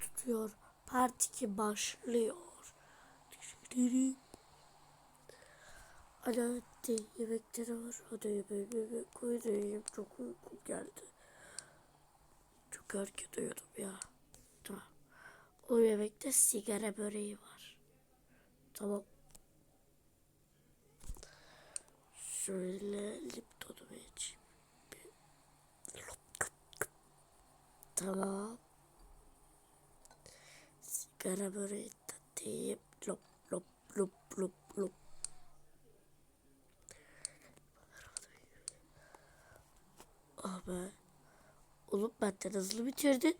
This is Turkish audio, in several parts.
tutuyor. Part 2 başlıyor. Hadi yemekleri var. Hadi yemeği yemek koy da yiyeyim. Çok uykum geldi. Çok erken uyudum ya. Tamam. O yemekte sigara böreği var. Tamam. Şöyle Lipton'u içeyim. Tamam. Sigara böreği tatayım. Lop lop lop lop lop. Ah be. Oğlum benden hızlı bitirdin.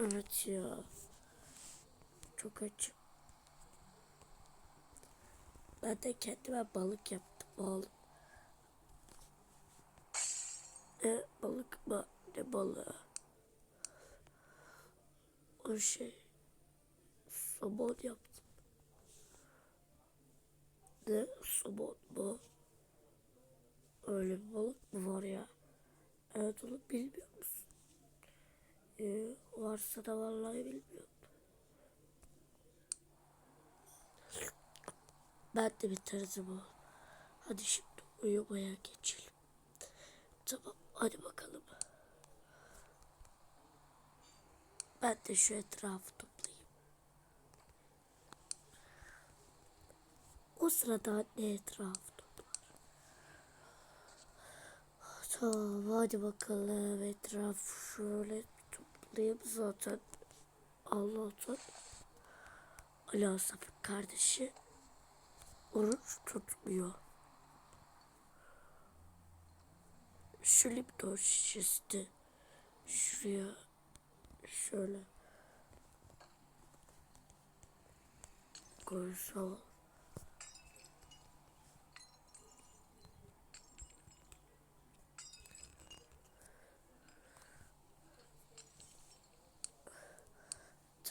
Evet ya. Çok açım. Ben de kendime balık yaptım oğlum. Ne balık mı? Ne balığı? O şey. Somon yaptım. Ne? Somon mu? Öyle bir balık mı var ya? Evet onu bilmiyor musun? Ee, varsa da vallahi bilmiyorum. Ben de bitirdim o. Hadi şimdi uyumaya geçelim. Tamam hadi bakalım. Ben de şu etrafı O sırada ne etrafı toplar. Tamam hadi bakalım etrafı şöyle toplayayım zaten. Allah'tan Ali Asaf'ın kardeşi oruç tutmuyor. Şu Lipton şişesi şuraya şöyle koysam.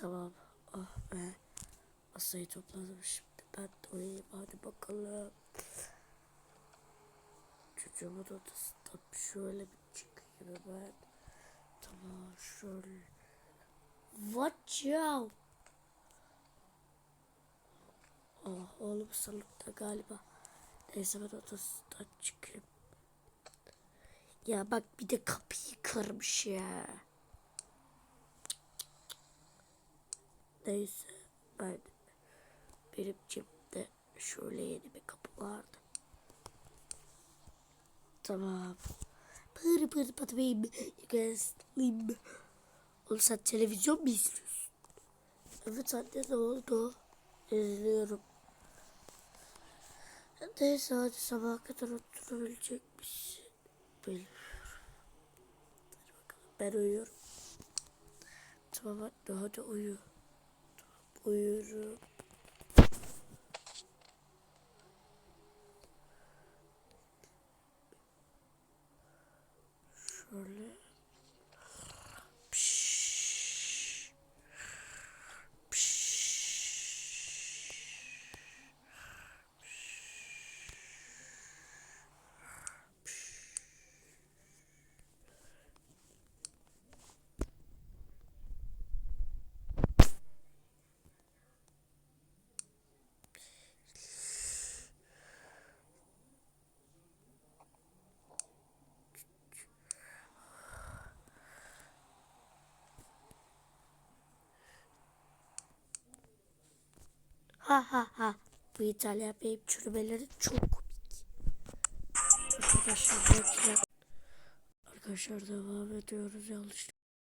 Tamam. Ah be. Masayı topladım şimdi. Ben de uyuyayım. Hadi bakalım. Çocuğumun odasından şöyle bir çıkayım ben. Tamam şöyle. Watch out. Ah oğlum salonda galiba. Neyse ben odasından çıkayım. Ya bak bir de kapıyı kırmış ya. Neyse ben benim cebimde şöyle yeni bir kapı vardı. Tamam. Pır pır patayım. Gözlüm. Oğlum sen televizyon mu izliyorsun? Evet anne ne oldu? İzliyorum. Neyse hadi sabaha kadar oturabilecek misin? Bilmiyorum. Hadi bakalım ben uyuyorum. Tamam hadi, hadi uyu. Uyuyorum. Şöyle. Ha ha ha. Bu İtalya benim çürümeleri çok komik. Arkadaşlar. Arkadaşlar devam ediyoruz yanlış.